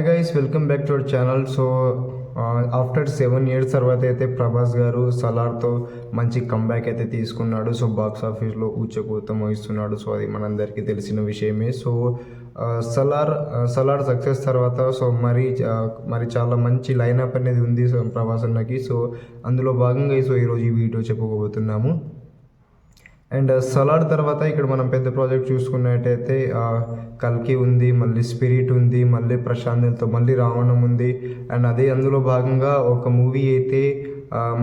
Guys welcome back to our channel so after seven years తర్వాత అయితే ప్రభాస్ గారు సలార్తో మంచి కంబ్యాక్ అయితే తీసుకున్నాడు. సో బాక్స్ ఆఫీస్లో ఊచకూతం వహిస్తున్నాడు. సో అది మనందరికీ తెలిసిన విషయమే. So uh, Salaar uh, Salaar success తర్వాత సో మరి uh, మరి చాలా మంచి లైనప్ అనేది ఉంది సో ప్రభాస్ అన్నకి. సో అందులో భాగంగా సో ఈరోజు ఈ వీడియో చెప్పుకోబోతున్నాము. అండ్ సలాడ్ తర్వాత ఇక్కడ మనం పెద్ద ప్రాజెక్ట్ చూసుకున్నట్టయితే కల్కి ఉంది మళ్ళీ స్పిరిట్ ఉంది మళ్ళీ ప్రశాంత్తో మళ్ళీ రావణం ఉంది. అండ్ అదే అందులో భాగంగా ఒక మూవీ అయితే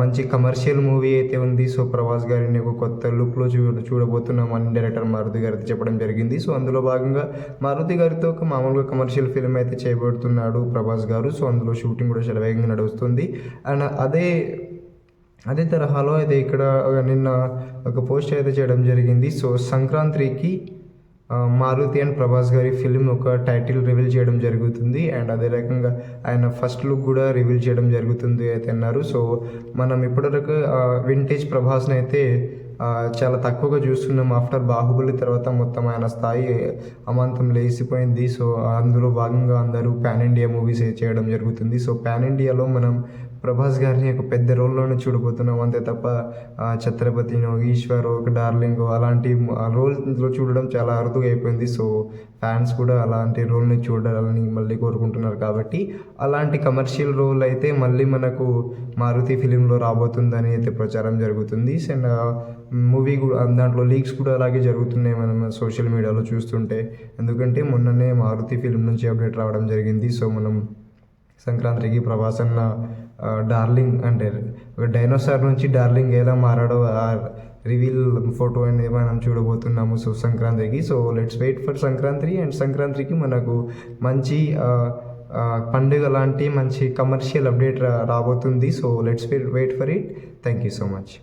మంచి కమర్షియల్ మూవీ అయితే ఉంది. సో ప్రభాస్ గారిని ఒక కొత్త లుక్లో చూ చూడబోతున్నాం అని డైరెక్టర్ మారుతి గారితో చెప్పడం జరిగింది. సో అందులో భాగంగా మారుతి గారితో ఒక మామూలుగా కమర్షియల్ ఫిల్మ్ అయితే చేయబడుతున్నాడు ప్రభాస్ గారు. సో అందులో షూటింగ్ కూడా చాలా వేగంగా నడుస్తుంది. అండ్ అదే అదే తరహాలో అయితే ఇక్కడ నిన్న ఒక పోస్ట్ అయితే చేయడం జరిగింది. సో సంక్రాంతికి మారుతి అండ్ ప్రభాస్ గారి ఫిలిం ఒక టైటిల్ రివీల్ చేయడం జరుగుతుంది. అండ్ అదే రకంగా ఆయన ఫస్ట్ లుక్ కూడా రివీల్ చేయడం జరుగుతుంది అయితే అన్నారు. సో మనం ఇప్పటివరకు వింటేజ్ ప్రభాస్ని అయితే చాలా తక్కువగా చూస్తున్నాం. ఆఫ్టర్ బాహుబలి తర్వాత మొత్తం ఆయన స్థాయి అమాంతం లేచిపోయింది. సో అందులో భాగంగా అందరూ పాన్ ఇండియా మూవీస్ చేయడం జరుగుతుంది. సో పాన్ ఇండియాలో మనం ప్రభాస్ గారిని ఒక పెద్ద రోల్లోనే చూడబోతున్నాం. అంతే తప్ప ఛత్రపతినో ఈశ్వరో ఒక డార్లింగ్ అలాంటి రోల్స్లో చూడడం చాలా అరుదుగా అయిపోయింది. సో ఫ్యాన్స్ కూడా అలాంటి రోల్ని చూడాలని మళ్ళీ కోరుకుంటున్నారు కాబట్టి అలాంటి కమర్షియల్ రోల్ అయితే మళ్ళీ మనకు మారుతి ఫిలింలో రాబోతుందని అయితే ప్రచారం జరుగుతుంది. అండ్ మూవీ కూడా దాంట్లో లీక్స్ కూడా అలాగే జరుగుతున్నాయి మనం సోషల్ మీడియాలో చూస్తుంటే. ఎందుకంటే మొన్ననే మారుతి ఫిలిం నుంచి అప్డేట్ రావడం జరిగింది. సో మనం సంక్రాంతికి ప్రభాస్ అన్న డార్లింగ్ అంటే ఒక డైనోసార్ నుంచి డార్లింగ్ ఎలా మారాడో ఆ రివీల్ ఫోటో అనేది మనం చూడబోతున్నాము. సో సంక్రాంతికి. So let's wait for Sankranti and సంక్రాంతికి మనకు మంచి పండుగ లాంటి మంచి కమర్షియల్ అప్డేట్ రాబోతుంది. So let's wait for it thank you so much